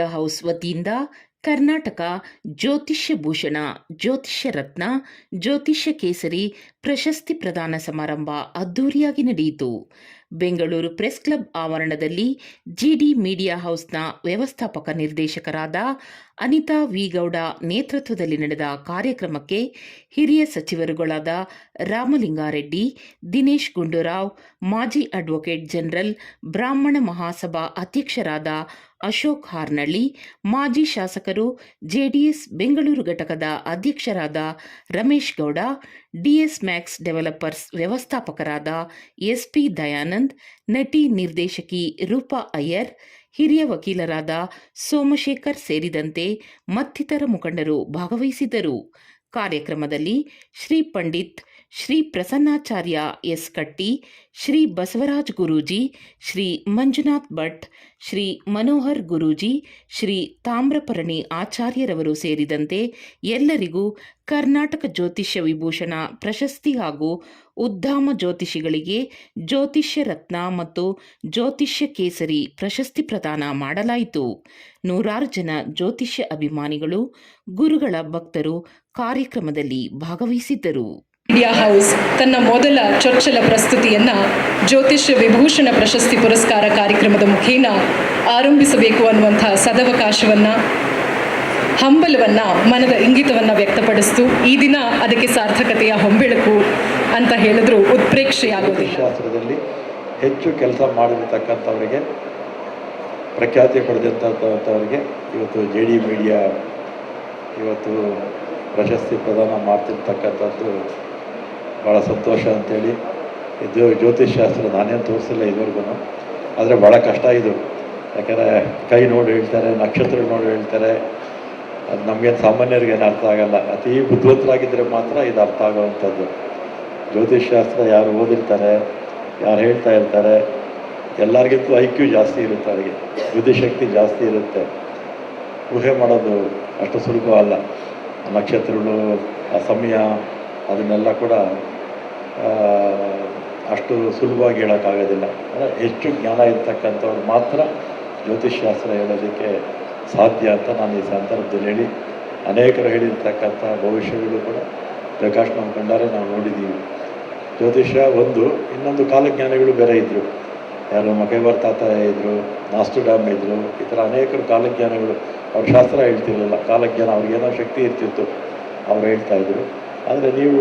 Media house ವತಿಯಿಂದ ಕರ್ನಾಟಕ ಜ್ಯೋತಿಷ್ಯ ಭೂಷಣ ಜ್ಯೋತಿಷ್ಯ ರತ್ನ ಜ್ಯೋತಿಷ್ಯ ಕೇಸರಿ ಪ್ರಶಸ್ತಿ ಪ್ರದಾನ ಸಮಾರಂಭ ಅದ್ದೂರಿಯಾಗಿ ನಡೆಯಿತು. ಬೆಂಗಳೂರು ಪ್ರೆಸ್ ಕ್ಲಬ್ ಆವರಣದಲ್ಲಿ ಜಿಡಿ ಮೀಡಿಯಾ ಹೌಸ್ನ ವ್ಯವಸ್ಥಾಪಕ ನಿರ್ದೇಶಕರಾದ ಅನಿತಾ ವಿಗೌಡ ನೇತೃತ್ವದಲ್ಲಿ ನಡೆದ ಕಾರ್ಯಕ್ರಮಕ್ಕೆ ಹಿರಿಯ ಸಚಿವರುಗಳಾದ ರಾಮಲಿಂಗಾರೆಡ್ಡಿ, ದಿನೇಶ್ ಗುಂಡೂರಾವ್, ಮಾಜಿ ಅಡ್ವೊಕೇಟ್ ಜನರಲ್, ಬ್ರಾಹ್ಮಣ ಮಹಾಸಭಾ ಅಧ್ಯಕ್ಷರಾದ ಅಶೋಕ್ ಹಾರ್ನಳ್ಳಿ, ಮಾಜಿ ಶಾಸಕರು ಜೆಡಿಎಸ್ ಬೆಂಗಳೂರು ಘಟಕದ ಅಧ್ಯಕ್ಷರಾದ Ramesh Gowda, DS Max Developers ವ್ಯವಸ್ಥಾಪಕರಾದ SP Dayanand, ನಟಿ ನಿರ್ದೇಶಕಿ ರೂಪಾ ಅಯ್ಯರ್ ಹಿರಿಯ ವಕೀಲರಾದ ಸೋಮಶೇಖರ್ ಸೇರಿದಂತೆ ಮತ್ತಿತರ ಮುಖಂಡರು ಭಾಗವಹಿಸಿದ್ದರು. ಕಾರ್ಯಕ್ರಮದಲ್ಲಿ ಶ್ರೀ ಪಂಡಿತ್ ಶ್ರೀ ಪ್ರಸನ್ನಾಚಾರ್ಯ ಎಸ್ ಕಟ್ಟಿ, ಶ್ರೀ ಬಸವರಾಜ್ ಗುರೂಜಿ, ಶ್ರೀ ಮಂಜುನಾಥ್ ಭಟ್, ಶ್ರೀ ಮನೋಹರ್ ಗುರೂಜಿ, ಶ್ರೀ ತಾಮ್ರಪರ್ಣಿ ಆಚಾರ್ಯರವರು ಸೇರಿದಂತೆ ಎಲ್ಲರಿಗೂ ಕರ್ನಾಟಕ ಜ್ಯೋತಿಷ್ಯ ವಿಭೂಷಣ ಪ್ರಶಸ್ತಿ ಹಾಗೂ ಉದ್ದಾಮ ಜ್ಯೋತಿಷಿಗಳಿಗೆ ಜ್ಯೋತಿಷ್ಯ ರತ್ನ ಮತ್ತು ಜ್ಯೋತಿಷ್ಯ ಕೇಸರಿ ಪ್ರಶಸ್ತಿ ಪ್ರದಾನ ಮಾಡಲಾಯಿತು. ನೂರಾರು ಜನ ಜ್ಯೋತಿಷ್ಯ ಅಭಿಮಾನಿಗಳು, ಗುರುಗಳ ಭಕ್ತರು ಕಾರ್ಯಕ್ರಮದಲ್ಲಿ ಭಾಗವಹಿಸಿದ್ದರು. ಮೀಡಿಯಾ ಹೌಸ್ ತನ್ನ ಮೊದಲ ಚೊಚ್ಚಲ ಪ್ರಸ್ತುತಿಯನ್ನು ಜ್ಯೋತಿಷ್ಯ ವಿಭೂಷಣ ಪ್ರಶಸ್ತಿ ಪುರಸ್ಕಾರ ಕಾರ್ಯಕ್ರಮದ ಮುಖೇನ ಆರಂಭಿಸಬೇಕು ಅನ್ನುವಂಥ ಸದವಕಾಶವನ್ನು, ಹಂಬಲವನ್ನು, ಮನದ ಇಂಗಿತವನ್ನು ವ್ಯಕ್ತಪಡಿಸ್ತು. ಈ ದಿನ ಅದಕ್ಕೆ ಸಾರ್ಥಕತೆಯ ಹೊಂಬೆಳಕು ಅಂತ ಹೇಳಿದ್ರು ಉತ್ಪ್ರೇಕ್ಷೆಯಾಗೋದಿಲ್ಲ. ಶಾಸ್ತ್ರದಲ್ಲಿ ಹೆಚ್ಚು ಕೆಲಸ ಮಾಡಿರತಕ್ಕಂಥವರಿಗೆ, ಪ್ರಖ್ಯಾತಿ ಪಡೆದಂಥವರಿಗೆ ಇವತ್ತು ಜೆ ಡಿ ಮೀಡಿಯಾ ಇವತ್ತು ಪ್ರಶಸ್ತಿ ಪ್ರದಾನ ಮಾಡ್ತಿರ್ತಕ್ಕಂಥದ್ದು ಭಾಳ ಸಂತೋಷ ಅಂತೇಳಿ. ಇದು ಜ್ಯೋತಿಷ್ಶಾಸ್ತ್ರ ನಾನೇನು ತೋರಿಸಿಲ್ಲ ಇದುವರೆಗೂ. ಆದರೆ ಭಾಳ ಕಷ್ಟ ಇದು. ಯಾಕಂದರೆ ಕೈ ನೋಡಿ ಹೇಳ್ತಾರೆ ನಕ್ಷತ್ರ ನೋಡಿ ಹೇಳ್ತಾರೆ. ಅದು ನಮಗೇನು ಸಾಮಾನ್ಯರಿಗೆ ಏನು ಅರ್ಥ ಆಗಲ್ಲ. ಅತಿ ಬುದ್ಧಿವಂತರಾಗಿದ್ದರೆ ಮಾತ್ರ ಇದು ಅರ್ಥ ಆಗೋವಂಥದ್ದು. ಜ್ಯೋತಿಷ್ ಶಾಸ್ತ್ರ ಯಾರು ಓದಿರ್ತಾರೆ, ಯಾರು ಹೇಳ್ತಾ ಇರ್ತಾರೆ ಎಲ್ಲರಿಗಿಂತ ಐ ಜಾಸ್ತಿ ಇರುತ್ತೆ ಅವರಿಗೆ. ಬುದ್ಧಿಶಕ್ತಿ ಜಾಸ್ತಿ ಇರುತ್ತೆ. ಊಹೆ ಮಾಡೋದು ಅಷ್ಟು ಸುಲಭ ಅಲ್ಲ ನಕ್ಷತ್ರಗಳು ಆ ಸಮಯ ಅದನ್ನೆಲ್ಲ ಕೂಡ ಅಷ್ಟು ಸುಲಭವಾಗಿ ಹೇಳೋಕ್ಕಾಗೋದಿಲ್ಲ. ಅಂದರೆ ಹೆಚ್ಚು ಜ್ಞಾನ ಇರ್ತಕ್ಕಂಥವ್ರು ಮಾತ್ರ ಜ್ಯೋತಿಷ್ಶಾಸ್ತ್ರ ಹೇಳೋದಕ್ಕೆ ಸಾಧ್ಯ ಅಂತ ನಾನು ಈ ಸಂದರ್ಭದಲ್ಲಿ ಹೇಳಿ, ಅನೇಕರು ಹೇಳಿರ್ತಕ್ಕಂಥ ಭವಿಷ್ಯಗಳು ಕೂಡ ಪ್ರಕಾಶ್ ನಮ್ಮ ಕಂಡಾರೆ ನಾವು ನೋಡಿದ್ದೀವಿ. ಜ್ಯೋತಿಷ್ಯ ಒಂದು, ಇನ್ನೊಂದು ಕಾಲಜ್ಞಾನಿಗಳು ಬೇರೆ ಇದ್ದರು ಯಾರು ಮಕೈವರ್ ತಾತ ಇದ್ದರು ನಾಸ್ಟುಡಾಮ್ ಇದ್ದರು ಈ ಥರ ಅನೇಕರು ಕಾಲಜ್ಞಾನಿಗಳು. ಅವ್ರ ಶಾಸ್ತ್ರ ಹೇಳ್ತಿರಲಿಲ್ಲ, ಕಾಲಜ್ಞಾನ ಅವ್ರಿಗೇನೋ ಶಕ್ತಿ ಇರ್ತಿತ್ತು, ಅವ್ರು ಹೇಳ್ತಾ ಇದ್ರು. ಆದರೆ ನಾವು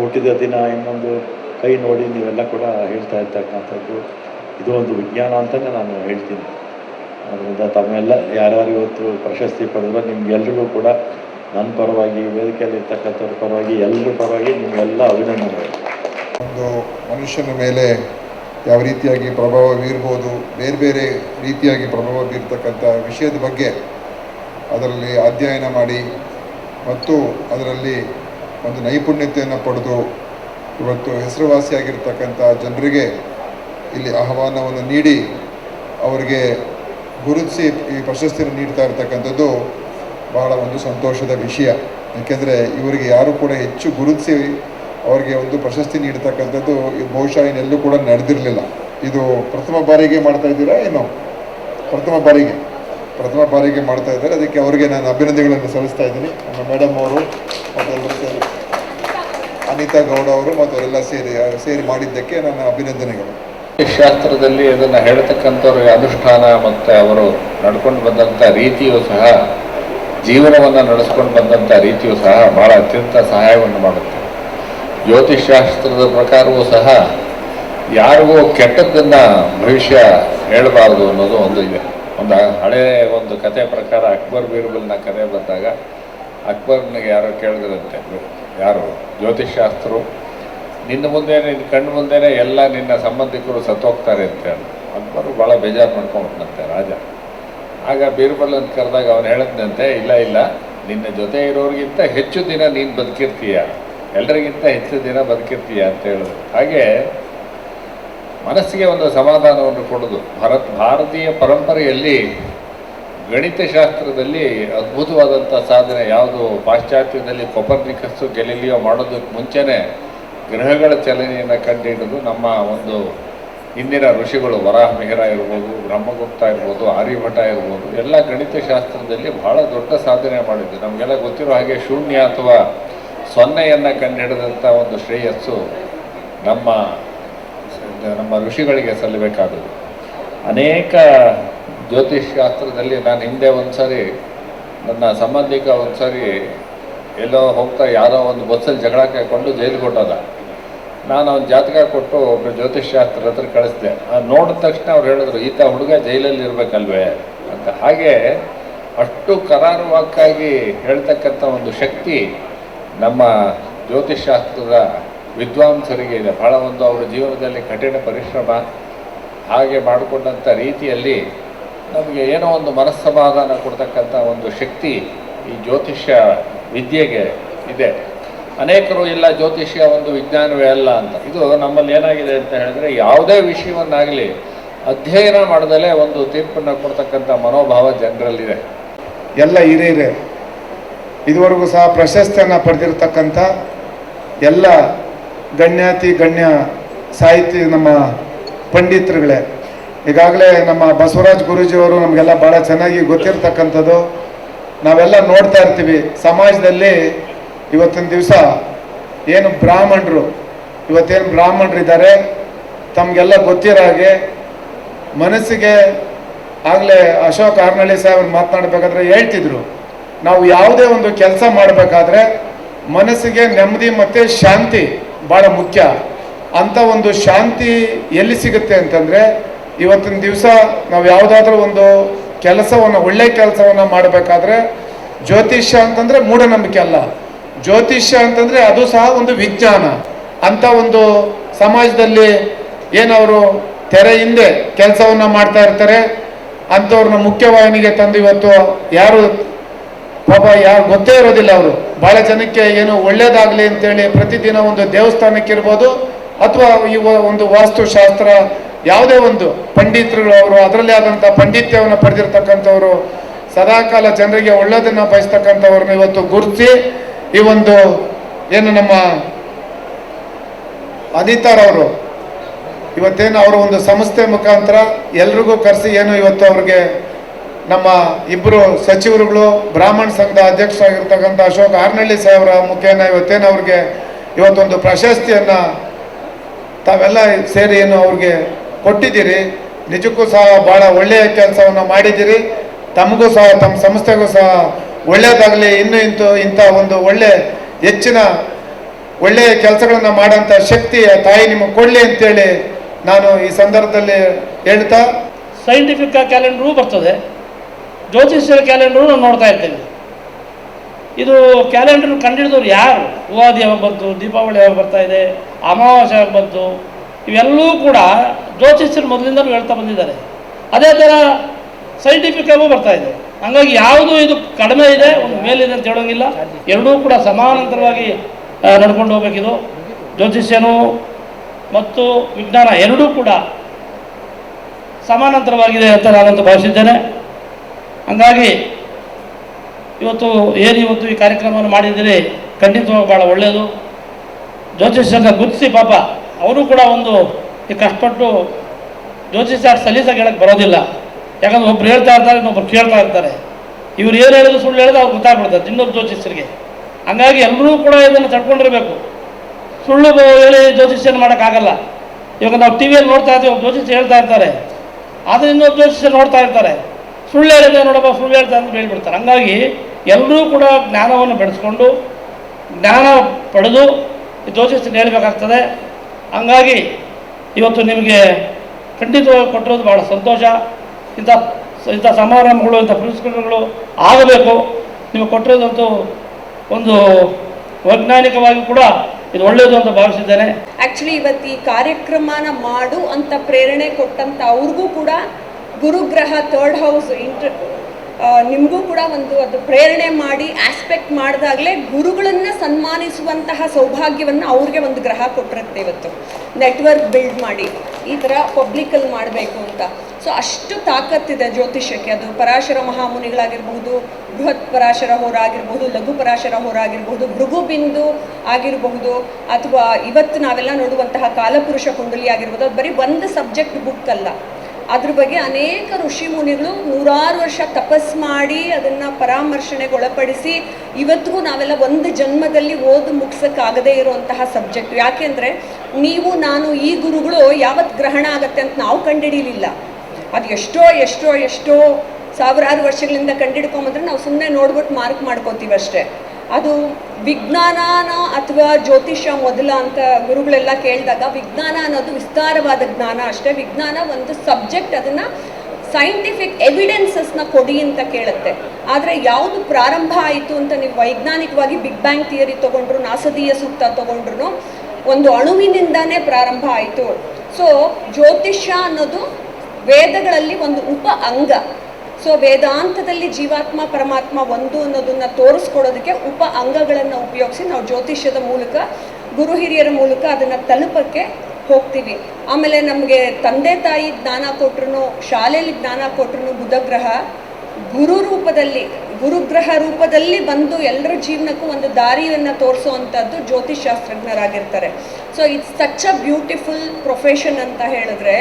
ಹುಟ್ಟಿದ ದಿನ ಇನ್ನೊಂದು ಕೈ ನೋಡಿ ನೀವೆಲ್ಲ ಕೂಡ ಹೇಳ್ತಾ ಇರ್ತಕ್ಕಂಥದ್ದು. ಇದು ಒಂದು ವಿಜ್ಞಾನ ಅಂತಲೇ ನಾನು ಹೇಳ್ತೀನಿ. ಅದರಿಂದ ತಮ್ಮೆಲ್ಲ ಯಾರ್ಯಾರು ಇವತ್ತು ಪ್ರಶಸ್ತಿ ಪಡೆದ್ರು ನಿಮಗೆಲ್ರಿಗೂ ಕೂಡ ನನ್ನ ಪರವಾಗಿ, ವೇದಿಕೆಯಲ್ಲಿ ಇರ್ತಕ್ಕಂಥವ್ರ ಪರವಾಗಿ ಎಲ್ಲರ ಪರವಾಗಿ ನಿಮಗೆಲ್ಲ ಅಭಿನಂದನೆಗಳು. ಒಂದು ಮನುಷ್ಯನ ಮೇಲೆ ಯಾವ ರೀತಿಯಾಗಿ ಪ್ರಭಾವ ಬೀರ್ಬೋದು, ಬೇರೆ ಬೇರೆ ರೀತಿಯಾಗಿ ಪ್ರಭಾವ ಬೀರ್ತಕ್ಕಂಥ ವಿಷಯದ ಬಗ್ಗೆ ಅದರಲ್ಲಿ ಅಧ್ಯಯನ ಮಾಡಿ ಮತ್ತು ಅದರಲ್ಲಿ ಒಂದು ನೈಪುಣ್ಯತೆಯನ್ನು ಪಡೆದು ಇವತ್ತು ಹೆಸರುವಾಸಿಯಾಗಿರ್ತಕ್ಕಂಥ ಜನರಿಗೆ ಇಲ್ಲಿ ಆಹ್ವಾನವನ್ನು ನೀಡಿ ಅವರಿಗೆ ಗುರುತಿಸಿ ಈ ಪ್ರಶಸ್ತಿಯನ್ನು ನೀಡ್ತಾ ಇರ್ತಕ್ಕಂಥದ್ದು ಬಹಳ ಒಂದು ಸಂತೋಷದ ವಿಷಯ. ಏಕೆಂದರೆ ಇವರಿಗೆ ಯಾರು ಕೂಡ ಹೆಚ್ಚು ಗುರುತಿಸಿ ಅವರಿಗೆ ಒಂದು ಪ್ರಶಸ್ತಿ ನೀಡ್ತಕ್ಕಂಥದ್ದು ಈ ಬಹುಶಃ ಇನ್ನೆಲ್ಲೂ ಕೂಡ ನಡೆದಿರಲಿಲ್ಲ. ಇದು ಪ್ರಥಮ ಬಾರಿಗೆ ಮಾಡ್ತಾ ಇದ್ದೀರಾ ಏನು? ಪ್ರಥಮ ಬಾರಿಗೆ. ಪ್ರಥಮ ಬಾರಿಗೆ ಮಾಡ್ತಾ ಇದ್ದಾರೆ. ಅದಕ್ಕೆ ಅವರಿಗೆ ನಾನು ಅಭಿನಂದನೆಗಳನ್ನು ಸಲ್ಲಿಸ್ತಾ ಇದ್ದೀನಿ. ನಮ್ಮ ಮೇಡಮ್ ಅವರು ಮತ್ತೆಲ್ಲರೂ ಸೇರಿ ಅನಿತಾ ಗೌಡ ಅವರು ಮತ್ತು ಅವರೆಲ್ಲ ಸೇರಿ ಸೇರಿ ಮಾಡಿದ್ದಕ್ಕೆ ನನ್ನ ಅಭಿನಂದನೆಗಳು. ಶಾಸ್ತ್ರದಲ್ಲಿ ಅದನ್ನು ಹೇಳ್ತಕ್ಕಂಥವ್ರ ಅನುಷ್ಠಾನ ಮತ್ತು ಅವರು ನಡ್ಕೊಂಡು ಬಂದಂಥ ರೀತಿಯೂ ಸಹ, ಜೀವನವನ್ನು ನಡೆಸ್ಕೊಂಡು ಬಂದಂಥ ರೀತಿಯೂ ಸಹ ಭಾಳ ಅತ್ಯಂತ ಸಹಾಯವನ್ನು ಮಾಡುತ್ತೆ. ಜ್ಯೋತಿಷ್ಶಾಸ್ತ್ರದ ಪ್ರಕಾರವೂ ಸಹ, ಯಾರಿಗೂ ಕೆಟ್ಟದ್ದನ್ನು ಭವಿಷ್ಯ ಹೇಳಬಾರ್ದು ಅನ್ನೋದು ಒಂದು ಇದೆ. ಒಂದು ಹಳೆ ಒಂದು ಕತೆ ಪ್ರಕಾರ ಅಕ್ಬರ್ ಬೀರ್ಬಲ್ನ ಕತೆ ಬಂದಾಗ ಅಕ್ಬರ್ನಿಗೆ ಯಾರೋ ಕೇಳಿದ್ರಂತೆ ಯಾರು? ಜ್ಯೋತಿಷ್ಶಾಸ್ತ್ರರು ನಿನ್ನ ಮುಂದೆ, ನಿನ್ನ ಕಣ್ಣು ಮುಂದೆನೇ ಎಲ್ಲ ನಿನ್ನ ಸಂಬಂಧಿಕರು ಸತ್ತೋಗ್ತಾರೆ ಅಂತ ಅಕ್ಬರು ಭಾಳ ಬೇಜಾರು ಮಾಡ್ಕೊಂಡ್ಬಿಟ್ಟನಂತೆ ರಾಜ. ಆಗ ಬೀರ್ಬಲ್ ಅಂತ ಕರೆದಾಗ ಅವನು ಹೇಳಿದ್ನಂತೆ, ಇಲ್ಲ ಇಲ್ಲ, ನಿನ್ನ ಜೊತೆ ಇರೋರಿಗಿಂತ ಹೆಚ್ಚು ದಿನ ನೀನು ಬದುಕಿರ್ತೀಯ. ಎಲ್ಲರಿಗಿಂತ ಹೆಚ್ಚು ದಿನ ಬದುಕಿರ್ತೀಯ ಅಂತ ಹೇಳಿದ್ರು. ಹಾಗೆ ಮನಸ್ಸಿಗೆ ಒಂದು ಸಮಾಧಾನವನ್ನು ಕೊಡೋದು. ಭಾರತ್, ಭಾರತೀಯ ಪರಂಪರೆಯಲ್ಲಿ ಗಣಿತಶಾಸ್ತ್ರದಲ್ಲಿ ಅದ್ಭುತವಾದಂಥ ಸಾಧನೆ ಯಾವುದು? ಪಾಶ್ಚಾತ್ಯದಲ್ಲಿ ಕೊಪರ್ನಿಕಸ್ಸು ಗೆಲಿಲಿಯೋ ಮಾಡೋದಕ್ಕೆ ಮುಂಚೆನೇ ಗ್ರಹಗಳ ಚಲನೆಯನ್ನು ಕಂಡುಹಿಡಿದು ನಮ್ಮ ಒಂದು ಹಿಂದಿನ ಋಷಿಗಳು ವರಾಹ ಮಿಹಿರ ಇರ್ಬೋದು, ಬ್ರಹ್ಮಗುಪ್ತ ಇರ್ಬೋದು ಆರ್ಯಭಟ ಇರ್ಬೋದು, ಎಲ್ಲ ಗಣಿತ ಶಾಸ್ತ್ರದಲ್ಲಿ ಬಹಳ ದೊಡ್ಡ ಸಾಧನೆ ಮಾಡಿದ್ದು. ನಮಗೆಲ್ಲ ಗೊತ್ತಿರೋ ಹಾಗೆ ಶೂನ್ಯ ಅಥವಾ ಸೊನ್ನೆಯನ್ನು ಕಂಡುಹಿಡಿದಂಥ ಒಂದು ಶ್ರೇಯಸ್ಸು ನಮ್ಮ ನಮ್ಮ ಋಷಿಗಳಿಗೆ ಸಲ್ಲಬೇಕಾದದ್ದು. ಅನೇಕ ಜ್ಯೋತಿಷ್ ಶಾಸ್ತ್ರದಲ್ಲಿ ನಾನು ಹಿಂದೆ ಒಂದು ನನ್ನ ಸಂಬಂಧಿಕ ಒಂದು ಸಾರಿ ಎಲ್ಲೋ ಹೋಗ್ತಾ ಯಾರೋ ಒಂದು ಬಸ್ಸಲ್ಲಿ ಜಗಳ ಕಾಯ್ಕೊಂಡು ಜೈಲು ಕೊಟ್ಟದ ನಾನು ಅವ್ನು ಜಾತಕ ಕೊಟ್ಟು ಒಬ್ಬರು ಜ್ಯೋತಿಷ್ ಶಾಸ್ತ್ರ ಹತ್ರ ಕಳಿಸ್ದೆ. ನೋಡಿದ ತಕ್ಷಣ ಅವ್ರು ಹೇಳಿದ್ರು, ಈತ ಹುಡುಗ ಜೈಲಲ್ಲಿ ಇರಬೇಕಲ್ವೇ? ಅಂತ. ಹಾಗೆ ಅಷ್ಟು ಕರಾರುವಾಕ್ಕಾಗಿ ಹೇಳ್ತಕ್ಕಂಥ ಒಂದು ಶಕ್ತಿ ನಮ್ಮ ಜ್ಯೋತಿಷ್ ಶಾಸ್ತ್ರದ ವಿದ್ವಾಂಸರಿಗೆ ಇದೆ. ಬಹಳ ಒಂದು ಅವರ ಜೀವನದಲ್ಲಿ ಕಠಿಣ ಪರಿಶ್ರಮ ಹಾಗೆ ಮಾಡಿಕೊಂಡಂಥ ರೀತಿಯಲ್ಲಿ ನಮಗೆ ಏನೋ ಒಂದು ಮನಸ್ಸಮಾಧಾನ ಕೊಡ್ತಕ್ಕಂಥ ಒಂದು ಶಕ್ತಿ ಈ ಜ್ಯೋತಿಷ್ಯ ವಿದ್ಯೆಗೆ ಇದೆ. ಅನೇಕರು ಇಲ್ಲ, ಜ್ಯೋತಿಷ್ಯ ಒಂದು ವಿಜ್ಞಾನವೇ ಅಲ್ಲ ಅಂತ. ಇದು ನಮ್ಮಲ್ಲಿ ಏನಾಗಿದೆ ಅಂತ ಹೇಳಿದ್ರೆ ಯಾವುದೇ ವಿಷಯವನ್ನಾಗಲಿ ಅಧ್ಯಯನ ಮಾಡದಲೇ ಒಂದು ತೀರ್ಪನ್ನು ಕೊಡ್ತಕ್ಕಂಥ ಮನೋಭಾವ ಜನರಲ್ಲಿದೆ. ಎಲ್ಲ ಇದೆ ಇದುವರೆಗೂ ಸಹ ಪ್ರಶಸ್ತಿಯನ್ನು ಪಡೆದಿರ್ತಕ್ಕಂಥ ಎಲ್ಲ ಗಣ್ಯಾತಿ ಗಣ್ಯ ಸಾಹಿತಿ ನಮ್ಮ ಪಂಡಿತರುಗಳೇ. ಈಗಾಗಲೇ ನಮ್ಮ ಬಸವರಾಜ್ ಗುರೂಜಿಯವರು ನಮಗೆಲ್ಲ ಭಾಳ ಚೆನ್ನಾಗಿ ಗೊತ್ತಿರ್ತಕ್ಕಂಥದ್ದು. ನಾವೆಲ್ಲ ನೋಡ್ತಾ ಇರ್ತೀವಿ ಸಮಾಜದಲ್ಲಿ ಇವತ್ತಿನ ದಿವಸ ಏನು ಬ್ರಾಹ್ಮಣರು, ಇವತ್ತೇನು ಬ್ರಾಹ್ಮಣರಿದ್ದಾರೆ ತಮಗೆಲ್ಲ ಗೊತ್ತಿರೋ ಹಾಗೆ ಮನಸ್ಸಿಗೆ ಆಗಲೇ ಅಶೋಕ್ ಆರ್ನಳ್ಳಿ ಸಾಹೇಬ್ ಮಾತನಾಡಬೇಕಾದ್ರೆ ಹೇಳ್ತಿದ್ರು. ನಾವು ಯಾವುದೇ ಒಂದು ಕೆಲಸ ಮಾಡಬೇಕಾದ್ರೆ ಮನಸ್ಸಿಗೆ ನೆಮ್ಮದಿ ಮತ್ತು ಶಾಂತಿ ಭಾಳ ಮುಖ್ಯ. ಅಂಥ ಒಂದು ಶಾಂತಿ ಎಲ್ಲಿ ಸಿಗುತ್ತೆ ಅಂತಂದರೆ, ಇವತ್ತಿನ ದಿವಸ ನಾವು ಯಾವುದಾದ್ರೂ ಒಂದು ಕೆಲಸವನ್ನು, ಒಳ್ಳೆ ಕೆಲಸವನ್ನು ಮಾಡಬೇಕಾದ್ರೆ ಜ್ಯೋತಿಷ್ಯ ಅಂತಂದರೆ ಮೂಢನಂಬಿಕೆ ಅಲ್ಲ. ಜ್ಯೋತಿಷ್ಯ ಅಂತಂದರೆ ಅದು ಸಹ ಒಂದು ವಿಜ್ಞಾನ. ಅಂಥ ಒಂದು ಸಮಾಜದಲ್ಲಿ ಏನವರು ತೆರೆ ಹಿಂದೆ ಕೆಲಸವನ್ನು ಮಾಡ್ತಾ ಇರ್ತಾರೆ, ಅಂಥವ್ರನ್ನ ಮುಖ್ಯವಾಹಿನಿಗೆ ತಂದು ಇವತ್ತು ಯಾರು ಪಾಪ ಯಾರು ಗೊತ್ತೇ ಇರೋದಿಲ್ಲ ಅವರು. ಬಹಳ ಜನಕ್ಕೆ ಏನು ಒಳ್ಳೇದಾಗಲಿ ಅಂತೇಳಿ ಪ್ರತಿದಿನ ಒಂದು ದೇವಸ್ಥಾನಕ್ಕೆ ಇರ್ಬೋದು ಅಥವಾ ಇವ ಒಂದು ವಾಸ್ತುಶಾಸ್ತ್ರ, ಯಾವುದೇ ಒಂದು ಪಂಡಿತರುಗಳು ಅವರು, ಅದರಲ್ಲೇ ಆದಂಥ ಪಂಡಿತ್ಯವನ್ನು ಪಡೆದಿರ್ತಕ್ಕಂಥವರು, ಸದಾಕಾಲ ಜನರಿಗೆ ಒಳ್ಳೆಯದನ್ನು ಬಯಸ್ತಕ್ಕಂಥವ್ರನ್ನ ಇವತ್ತು ಗುರುತಿಸಿ, ಈ ಒಂದು ಏನು ನಮ್ಮ ಅನಿತಾರವರು ಇವತ್ತೇನು ಅವರ ಒಂದು ಸಂಸ್ಥೆ ಮುಖಾಂತರ ಎಲ್ರಿಗೂ ಕರೆಸಿ ಏನು ಇವತ್ತು ಅವ್ರಿಗೆ ನಮ್ಮ ಇಬ್ಬರು ಸಚಿವರುಗಳು, ಬ್ರಾಹ್ಮಣ ಸಂಘದ ಅಧ್ಯಕ್ಷರಾಗಿರ್ತಕ್ಕಂಥ ಅಶೋಕ್ ಆರ್ನಳ್ಳಿ ಸಾಹೇಬರ ಮುಖೇನ ಇವತ್ತೇನು ಅವ್ರಿಗೆ ಇವತ್ತೊಂದು ಪ್ರಶಸ್ತಿಯನ್ನು ತಾವೆಲ್ಲ ಸೇರಿ ಏನು ಅವ್ರಿಗೆ ಕೊಟ್ಟಿದ್ದೀರಿ. ನಿಜಕ್ಕೂ ಸಹ ಭಾಳ ಒಳ್ಳೆಯ ಕೆಲಸವನ್ನು ಮಾಡಿದ್ದೀರಿ. ತಮಗೂ ಸಹ, ತಮ್ಮ ಸಂಸ್ಥೆಗೂ ಸಹ ಒಳ್ಳೆಯದಾಗಲಿ. ಇನ್ನೂ ಇಂತು ಇಂಥ ಒಂದು ಒಳ್ಳೆ ಹೆಚ್ಚಿನ ಒಳ್ಳೆಯ ಕೆಲಸಗಳನ್ನು ಮಾಡೋಂಥ ಶಕ್ತಿ ತಾಯಿ ನಿಮಗೆ ಕೊಡಲಿ ಅಂತೇಳಿ ನಾನು ಈ ಸಂದರ್ಭದಲ್ಲಿ ಹೇಳ್ತಾ ಸೈಂಟಿಫಿಕ್ ಕ್ಯಾಲೆಂಡ್ರೂ ಬರ್ತದೆ. ಜ್ಯೋತಿಷ್ಯರ ಕ್ಯಾಲೆಂಡರು ನಾನು ನೋಡ್ತಾ ಇರ್ತೇನೆ. ಇದು ಕ್ಯಾಲೆಂಡರ್ ಕಂಡುಹಿಡಿದವ್ರು ಯಾರು? ಯುಗಾದಿ ಯಾವಾಗ ಬಂತು, ದೀಪಾವಳಿ ಯಾವಾಗ ಬರ್ತಾ ಇದೆ, ಅಮಾವಾಸ್ಯೆ ಯಾವಾಗ ಬಂತು, ಇವೆಲ್ಲವೂ ಕೂಡ ಜ್ಯೋತಿಷ್ಯರು ಮೊದಲಿಂದಲೂ ಹೇಳ್ತಾ ಬಂದಿದ್ದಾರೆ. ಅದೇ ಥರ ಸೈಂಟಿಫಿಕ್ ಆಗೂ ಬರ್ತಾ ಇದೆ. ಹಂಗಾಗಿ ಯಾವುದು ಇದು ಕಡಿಮೆ ಇದೆ, ಒಂದು ಮೇಲಿದೆ ಅಂತ ಹೇಳೋಂಗಿಲ್ಲ. ಎರಡೂ ಕೂಡ ಸಮಾನಾಂತರವಾಗಿ ನಡ್ಕೊಂಡು ಹೋಗ್ಬೇಕಿದು. ಜ್ಯೋತಿಷ್ಯನು ಮತ್ತು ವಿಜ್ಞಾನ ಎರಡೂ ಕೂಡ ಸಮಾನಾಂತರವಾಗಿದೆ ಅಂತ ನಾನಂತೂ ಭಾವಿಸಿದ್ದೇನೆ. ಹಂಗಾಗಿ ಇವತ್ತು ಏನು ಇವತ್ತು ಈ ಕಾರ್ಯಕ್ರಮವನ್ನು ಮಾಡಿದರೆ ಖಂಡಿತವಾಗಿ ಭಾಳ ಒಳ್ಳೆಯದು. ಜ್ಯೋತಿಷ್ಯರನ್ನ ಗುರುತಿಸಿ ಪಾಪ, ಅವರು ಕೂಡ ಒಂದು ಈ ಕಷ್ಟಪಟ್ಟು ಜ್ಯೋತಿಷ್ಯ ಸಲೀಸಾಗಿ ಹೇಳಕ್ಕೆ ಬರೋದಿಲ್ಲ. ಯಾಕಂದ್ರೆ ಒಬ್ರು ಹೇಳ್ತಾ ಇರ್ತಾರೆ, ಇನ್ನೊಬ್ರು ಕೇಳ್ತಾ ಇರ್ತಾರೆ. ಇವ್ರು ಏನು ಹೇಳಿದ್ರು ಸುಳ್ಳು ಹೇಳಿದ್ರೆ ಅವ್ರು ಗೊತ್ತಾಗ್ಬಿಡ್ತಾರೆ ಇನ್ನೊಬ್ಬ ಜ್ಯೋತಿಷ್ಯರಿಗೆ. ಹಂಗಾಗಿ ಎಲ್ಲರೂ ಕೂಡ ಇದನ್ನು ತಡ್ಕೊಂಡಿರಬೇಕು. ಸುಳ್ಳು ಹೇಳಿ ಜ್ಯೋತಿಷ್ಯನ ಮಾಡೋಕ್ಕಾಗಲ್ಲ. ಇವಾಗ ನಾವು ಟಿ ವಿಯಲ್ಲಿ ನೋಡ್ತಾ ಇದ್ದೀವಿ ಒಬ್ಬ ಜ್ಯೋತಿಷ್ಯ ಹೇಳ್ತಾ ಇರ್ತಾರೆ. ಆದರೆ ಇನ್ನೊಬ್ಬ ಜ್ಯೋತಿಷ್ಯ ನೋಡ್ತಾ ಇರ್ತಾರೆ. ಸುಳ್ಳು ಹೇಳಿದೆ ನೋಡಪ್ಪ, ಸುಳ್ಳು ಹೇಳ್ತಾ ಅಂತ ಹೇಳ್ಬಿಡ್ತಾರೆ. ಹಂಗಾಗಿ ಎಲ್ಲರೂ ಕೂಡ ಜ್ಞಾನವನ್ನು ಬೆಳೆಸ್ಕೊಂಡು ಜ್ಞಾನ ಪಡೆದು ಈ ಹೇಳಬೇಕಾಗ್ತದೆ. ಹಂಗಾಗಿ ಇವತ್ತು ನಿಮಗೆ ಖಂಡಿತವಾಗಿ ಕೊಟ್ಟಿರೋದು ಭಾಳ ಸಂತೋಷ. ಇಂಥ ಇಂಥ ಸಮಾರಂಭಗಳು, ಇಂಥ ಪುರಸ್ಕಾರಗಳು ಆಗಬೇಕು. ನಿಮಗೆ ಕೊಟ್ಟಿರೋದಂತೂ ಒಂದು ವೈಜ್ಞಾನಿಕವಾಗಿ ಕೂಡ ಇದು ಒಳ್ಳೆಯದು ಅಂತ ಭಾವಿಸಿದ್ದೇನೆ. ಆ್ಯಕ್ಚುಲಿ ಇವತ್ತು ಈ ಕಾರ್ಯಕ್ರಮನ ಮಾಡು ಅಂತ ಪ್ರೇರಣೆ ಕೊಟ್ಟಂಥ ಅವ್ರಿಗೂ ಕೂಡ ಗುರುಗ್ರಹ ಥರ್ಡ್ ಹೌಸ್ ಇಂಟ್ರ ನಿಮಗೂ ಕೂಡ ಒಂದು ಅದು ಪ್ರೇರಣೆ ಮಾಡಿ ಆಸ್ಪೆಕ್ಟ್ ಮಾಡಿದಾಗಲೇ ಗುರುಗಳನ್ನು ಸನ್ಮಾನಿಸುವಂತಹ ಸೌಭಾಗ್ಯವನ್ನು ಅವ್ರಿಗೆ ಒಂದು ಗ್ರಹ ಕೊಟ್ಟಿರುತ್ತೆ ಇವತ್ತು. ನೆಟ್ವರ್ಕ್ ಬಿಲ್ಡ್ ಮಾಡಿ, ಈ ಥರ ಪಬ್ಲಿಕಲ್ಲಿ ಮಾಡಬೇಕು ಅಂತ. ಸೊ ಅಷ್ಟು ತಾಕತ್ತಿದೆ ಜ್ಯೋತಿಷ್ಯಕ್ಕೆ. ಅದು ಪರಾಶರ ಮಹಾಮುನಿಗಳಾಗಿರ್ಬಹುದು, ಬೃಹತ್ ಪರಾಶರ ಹೋರ ಲಘು ಪರಾಶರ ಹೋರ ಆಗಿರ್ಬಹುದು ಭೃಗು ಆಗಿರಬಹುದು, ಅಥವಾ ಇವತ್ತು ನಾವೆಲ್ಲ ನೋಡುವಂತಹ ಕಾಲಪುರುಷ ಕುಂಡಲಿ ಆಗಿರ್ಬೋದು, ಅದು ಬರೀ ಒಂದು ಸಬ್ಜೆಕ್ಟ್ ಬುಕ್ ಅಲ್ಲ. ಅದ್ರ ಬಗ್ಗೆ ಅನೇಕ ಋಷಿ ಮುನಿಗಳು ನೂರಾರು ವರ್ಷ ತಪಸ್ ಮಾಡಿ ಅದನ್ನು ಪರಾಮರ್ಶನೆಗೊಳಪಡಿಸಿ ಇವತ್ತಿಗೂ ನಾವೆಲ್ಲ ಒಂದು ಜನ್ಮದಲ್ಲಿ ಓದು ಮುಗಿಸೋಕ್ಕಾಗದೇ ಇರುವಂತಹ ಸಬ್ಜೆಕ್ಟ್. ಯಾಕೆಂದರೆ ನೀವು, ನಾನು, ಈ ಗುರುಗಳು ಯಾವತ್ತು ಗ್ರಹಣ ಆಗತ್ತೆ ಅಂತ ನಾವು ಕಂಡುಹಿಡಿಯಲಿಲ್ಲ ಅದು ಎಷ್ಟೋ ಎಷ್ಟೋ ಎಷ್ಟೋ ಸಾವಿರಾರು ವರ್ಷಗಳಿಂದ ಕಂಡಿಡ್ಕೊಂಬಂದ್ರೆ ನಾವು ಸುಮ್ಮನೆ ನೋಡ್ಬಿಟ್ಟು ಮಾರ್ಕ್ ಮಾಡ್ಕೋತೀವಿ ಅಷ್ಟೇ ಅದು ವಿಜ್ಞಾನನ ಅಥವಾ ಜ್ಯೋತಿಷ್ಯ ಮೊದಲ ಅಂತ ಗುರುಗಳೆಲ್ಲ ಕೇಳಿದಾಗ ವಿಜ್ಞಾನ ಅನ್ನೋದು ವಿಸ್ತಾರವಾದ ಜ್ಞಾನ ಅಷ್ಟೇ. ವಿಜ್ಞಾನ ಒಂದು ಸಬ್ಜೆಕ್ಟ್ ಅದನ್ನು ಸೈಂಟಿಫಿಕ್ ಎವಿಡೆನ್ಸಸ್ನ ಕೊಡಿ ಅಂತ ಕೇಳುತ್ತೆ. ಆದರೆ ಯಾವುದು ಪ್ರಾರಂಭ ಆಯಿತು ಅಂತ ನೀವು ವೈಜ್ಞಾನಿಕವಾಗಿ ಬಿಗ್ ಬ್ಯಾಂಗ್ ಥಿಯರಿ ತೊಗೊಂಡ್ರು, ನಾಸದೀಯ ಸೂಕ್ತ ತೊಗೊಂಡ್ರು ಒಂದು ಅಣುವಿನಿಂದಾನೇ ಪ್ರಾರಂಭ ಆಯಿತು. ಸೊ ಜ್ಯೋತಿಷ್ಯ ಅನ್ನೋದು ವೇದಗಳಲ್ಲಿ ಒಂದು ಉಪ ಅಂಗ. ಸೊ ವೇದಾಂತದಲ್ಲಿ ಜೀವಾತ್ಮ, ಪರಮಾತ್ಮ ಒಂದು ಅನ್ನೋದನ್ನ ತೋರಿಸ್ಕೊಡೋದಕ್ಕೆ ಉಪ ಅಂಗಗಳನ್ನು ಉಪಯೋಗಿಸಿ ನಾವು ಜ್ಯೋತಿಷ್ಯದ ಮೂಲಕ, ಗುರು ಹಿರಿಯರ ಮೂಲಕ ಅದನ್ನು ತಲುಪಕ್ಕೆ ಹೋಗ್ತೀವಿ. ಆಮೇಲೆ ನಮಗೆ ತಂದೆ ತಾಯಿ ಜ್ಞಾನ ಕೊಟ್ರು ಶಾಲೆಯಲ್ಲಿ ಜ್ಞಾನ ಕೊಟ್ರು ಬುಧಗ್ರಹ, ಗುರು ರೂಪದಲ್ಲಿ, ಗುರುಗ್ರಹ ರೂಪದಲ್ಲಿ ಬಂದು ಎಲ್ಲರ ಜೀವನಕ್ಕೂ ಒಂದು ದಾರಿಯನ್ನು ತೋರಿಸುವಂಥದ್ದು ಜ್ಯೋತಿಷಾಸ್ತ್ರಜ್ಞರಾಗಿರ್ತಾರೆ so it's such a beautiful profession ಅಂತ ಹೇಳಿದ್ರೆ,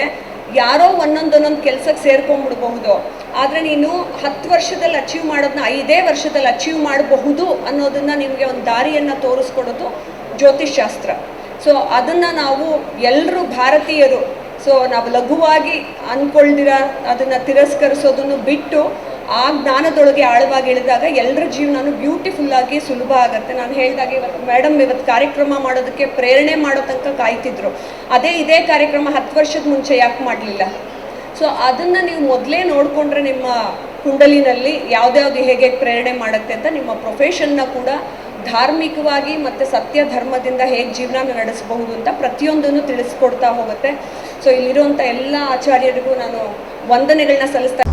ಯಾರೋ ಒಂದೊಂದೊಂದೊಂದು ಕೆಲಸಕ್ಕೆ ಸೇರ್ಕೊಂಡ್ಬಿಡ್ಬಹುದು ಆದರೆ ನೀನು ಹತ್ತು ವರ್ಷದಲ್ಲಿ ಅಚೀವ್ ಮಾಡೋದನ್ನ ಐದೇ ವರ್ಷದಲ್ಲಿ ಅಚೀವ್ ಮಾಡಬಹುದು ಅನ್ನೋದನ್ನು ನಿಮಗೆ ಒಂದು ದಾರಿಯನ್ನು ತೋರಿಸ್ಕೊಡೋದು ಜ್ಯೋತಿಷ್ಶಾಸ್ತ್ರ. ಸೊ ಅದನ್ನು ನಾವು ಎಲ್ಲರೂ ಭಾರತೀಯರು ಸೊ ನಾವು ಲಘುವಾಗಿ ಅಂದ್ಕೊಳ್ದಿರ ಅದನ್ನು ತಿರಸ್ಕರಿಸೋದನ್ನು ಬಿಟ್ಟು ಆ ಜ್ಞಾನದೊಳಗೆ ಆಳವಾಗಿ ಇಳಿದಾಗ ಎಲ್ಲರ ಜೀವನನೂ ಬ್ಯೂಟಿಫುಲ್ ಆಗಿ ಸುಲಭ ಆಗುತ್ತೆ. ನಾನು ಹೇಳಿದಾಗ ಇವತ್ತು ಮೇಡಮ್ ಇವತ್ತು ಕಾರ್ಯಕ್ರಮ ಮಾಡೋದಕ್ಕೆ ಪ್ರೇರಣೆ ಮಾಡೋ ತನಕ ಕಾಯ್ತಿದ್ರು. ಅದೇ ಇದೇ ಕಾರ್ಯಕ್ರಮ ಹತ್ತು ವರ್ಷದ ಮುಂಚೆ ಯಾಕೆ ಮಾಡಲಿಲ್ಲ? ಸೊ ಅದನ್ನು ನೀವು ಮೊದಲೇ ನೋಡಿಕೊಂಡ್ರೆ ನಿಮ್ಮ ಕುಂಡಲಿನಲ್ಲಿ ಯಾವ್ದ್ಯಾವ್ದು ಹೇಗೆ ಪ್ರೇರಣೆ ಮಾಡುತ್ತೆ ಅಂತ ನಿಮ್ಮ ಪ್ರೊಫೆಷನ್ನ ಕೂಡ ಧಾರ್ಮಿಕವಾಗಿ ಮತ್ತು ಸತ್ಯ ಧರ್ಮದಿಂದ ಹೇಗೆ ಜೀವನ ನಡೆಸಬಹುದು ಅಂತ ಪ್ರತಿಯೊಂದನ್ನು ತಿಳಿಸ್ಕೊಡ್ತಾ ಹೋಗುತ್ತೆ. ಸೊ ಇಲ್ಲಿರುವಂಥ ಎಲ್ಲ ಆಚಾರ್ಯರಿಗೂ ನಾನು ವಂದನೆಗಳನ್ನ ಸಲ್ಲಿಸ್ತಾ